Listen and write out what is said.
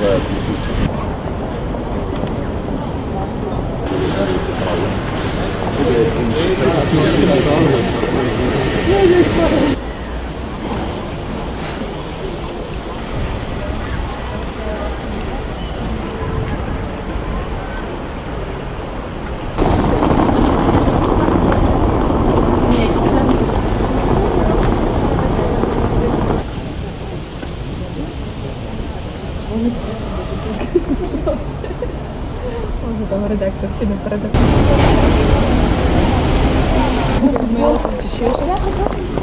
네, 볼수 있죠. 네, 음식. Може там редактор ще не передав. Ми.